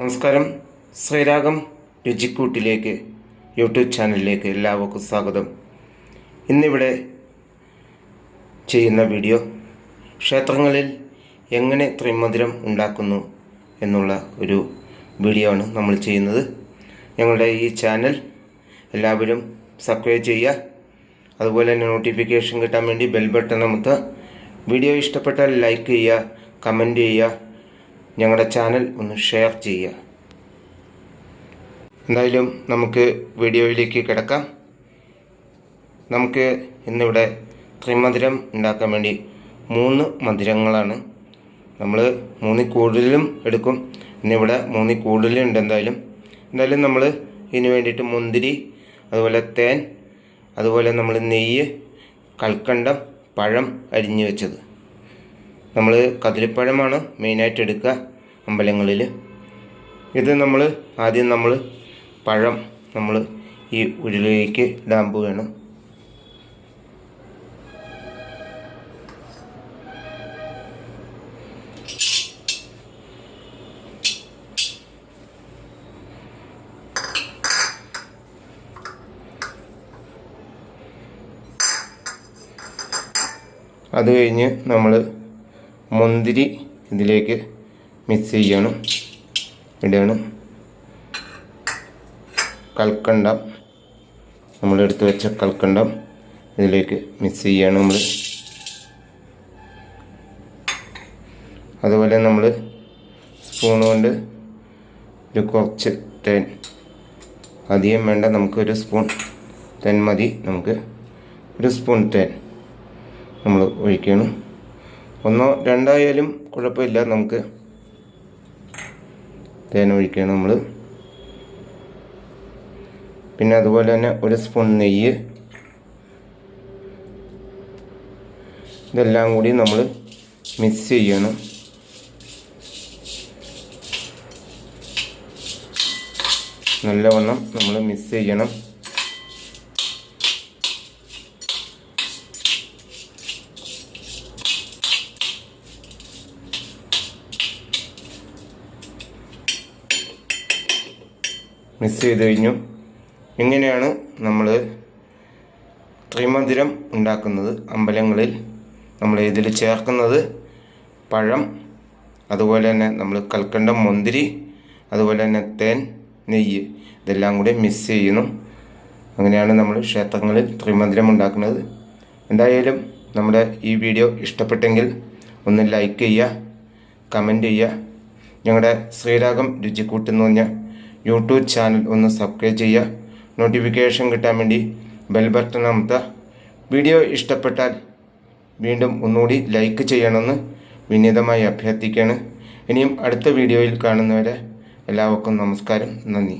നമസ്കാരം. ശ്രീരാഗം രുചിക്കൂട്ടിലേക്ക് യൂട്യൂബ് ചാനലിലേക്ക് എല്ലാവർക്കും സ്വാഗതം. ഇന്നിവിടെ ചെയ്യുന്ന വീഡിയോ ക്ഷേത്രങ്ങളിൽ എങ്ങനെ ത്രിമധുരം ഉണ്ടാക്കുന്നു എന്നുള്ള ഒരു വീഡിയോ ആണ് നമ്മൾ ചെയ്യുന്നത്. ഞങ്ങളുടെ ഈ ചാനൽ എല്ലാവരും സബ്സ്ക്രൈബ് ചെയ്യുക. അതുപോലെ തന്നെ നോട്ടിഫിക്കേഷൻ കിട്ടാൻ വേണ്ടി ബെൽ ബട്ടൺ വീഡിയോ ഇഷ്ടപ്പെട്ടാൽ ലൈക്ക് ചെയ്യുക കമന്റ് ചെയ്യുക. ഞങ്ങളുടെ ചാനൽ ഒന്ന് ഷെയർ ചെയ്യുക. എന്തായാലും നമുക്ക് വീഡിയോയിലേക്ക് കിടക്കാം. നമുക്ക് ഇന്നിവിടെ ത്രിമധുരം ഉണ്ടാക്കാൻ വേണ്ടി മൂന്ന് മധുരങ്ങളാണ് നമ്മൾ മൂന്നിൽ കൂടുതലും എടുക്കും. ഇന്നിവിടെ മൂന്നിൽ കൂടുതലുണ്ട് എന്തായാലും. എന്തായാലും നമ്മൾ ഇതിന് വേണ്ടിയിട്ട് മുന്തിരി അതുപോലെ തേൻ അതുപോലെ നമ്മൾ നെയ്യ് കൽക്കണ്ടം പഴം അരിഞ്ഞു വെച്ചത്. നമ്മൾ കദളിപ്പഴമാണ് മെയിനായിട്ട് എടുക്കുക അമ്പലങ്ങളിൽ ഇത് നമ്മൾ ആദ്യം നമ്മൾ പഴം നമ്മൾ ഈ ഉരുളിലേക്ക് ഇടാൻ വേണം അത് കഴിഞ്ഞ് നമ്മൾ മുന്തിരി ഇതിലേക്ക് മിക്സ് ചെയ്യണം. ഇടണം. കൽക്കണ്ടം. നമ്മളെടുത്ത് വെച്ച കൽക്കണ്ടം ഇതിലേക്ക് മിക്സ് ചെയ്യണം നമ്മൾ അതുപോലെ നമ്മൾ സ്പൂൺ കൊണ്ട് ഒരു കുറച്ച് തേൻ. അധികം വേണ്ട നമുക്കൊരു സ്പൂൺ തേൻ മതി. നമുക്ക് ഒരു സ്പൂൺ തേൻ നമ്മൾ ഒഴിക്കണം. ഒന്നോ രണ്ടായാലും കുഴപ്പമില്ല. നമുക്ക് തേൻ ഒഴിക്കുകയാണ് നമ്മൾ പിന്നെ അതുപോലെ തന്നെ ഒരു സ്പൂൺ നെയ്യ്. ഇതെല്ലാം കൂടി നമ്മൾ മിക്സ് ചെയ്യണം. നല്ലവണ്ണം നമ്മൾ മിക്സ് ചെയ്യണം. മിക്സ് ചെയ്ത് കഴിഞ്ഞു. ഇങ്ങനെയാണ് നമ്മൾ ത്രിമധുരം ഉണ്ടാക്കുന്നത്. അമ്പലങ്ങളിൽ നമ്മൾ ഇതിൽ ചേർക്കുന്നത് പഴം അതുപോലെ തന്നെ നമ്മൾ കൽക്കണ്ടം മുന്തിരി അതുപോലെ തന്നെ തേൻ നെയ്യ് ഇതെല്ലാം കൂടി മിക്സ് ചെയ്യുന്നു. അങ്ങനെയാണ് നമ്മൾ ക്ഷേത്രങ്ങളിൽ ത്രിമധുരം ഉണ്ടാക്കുന്നത്. എന്തായാലും നമ്മുടെ ഈ വീഡിയോ ഇഷ്ടപ്പെട്ടെങ്കിൽ ഒന്ന് ലൈക്ക് ചെയ്യുക കമന്റ് ചെയ്യുക. ഞങ്ങളുടെ ശ്രീരാഗം രുചിക്കൂട്ടെന്ന് പറഞ്ഞ യൂട്യൂബ് ചാനൽ ഒന്ന് സബ്സ്ക്രൈബ് ചെയ്യുക. നോട്ടിഫിക്കേഷൻ കിട്ടാൻ വേണ്ടി ബെൽ ബട്ടൺ വീഡിയോ ഇഷ്ടപ്പെട്ടാൽ വീണ്ടും ഒന്നുകൂടി ലൈക്ക് ചെയ്യണമെന്ന് വിനീതമായി അഭ്യർത്ഥിക്കുകയാണ്. ഇനിയും അടുത്ത വീഡിയോയിൽ കാണുന്നവരെ എല്ലാവർക്കും നമസ്കാരം. നന്ദി.